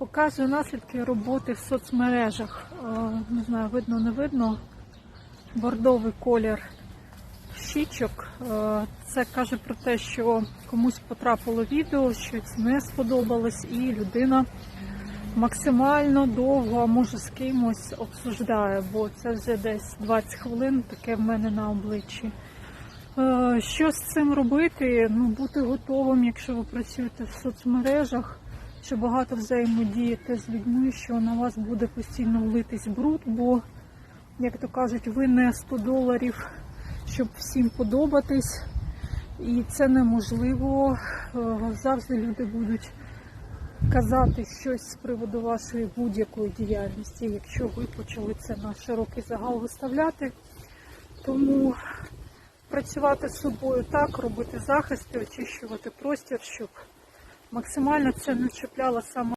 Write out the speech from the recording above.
Показую наслідки роботи в соцмережах. Е, Не знаю, видно, не видно. Бордовий колір щічок. Е, Це каже про те, що комусь потрапило відео, щось не сподобалось, і людина максимально довго, а може з кимось обсуждає, бо це вже десь 20 хвилин, таке в мене на обличчі. Е, Що з цим робити? Ну, бути готовим, якщо ви працюєте в соцмережах, що багато взаємодієте з людьми, що на вас буде постійно влитись бруд, бо, як то кажуть, ви не 100 доларів, щоб всім подобатись. І це неможливо. Е, Завжди люди будуть казати щось з приводу вашої будь-якої діяльності, якщо ви почали це на широкий загал виставляти. Тому працювати з собою так, робити захисти, очищувати простір, щоб максимально це не чіпляло саме.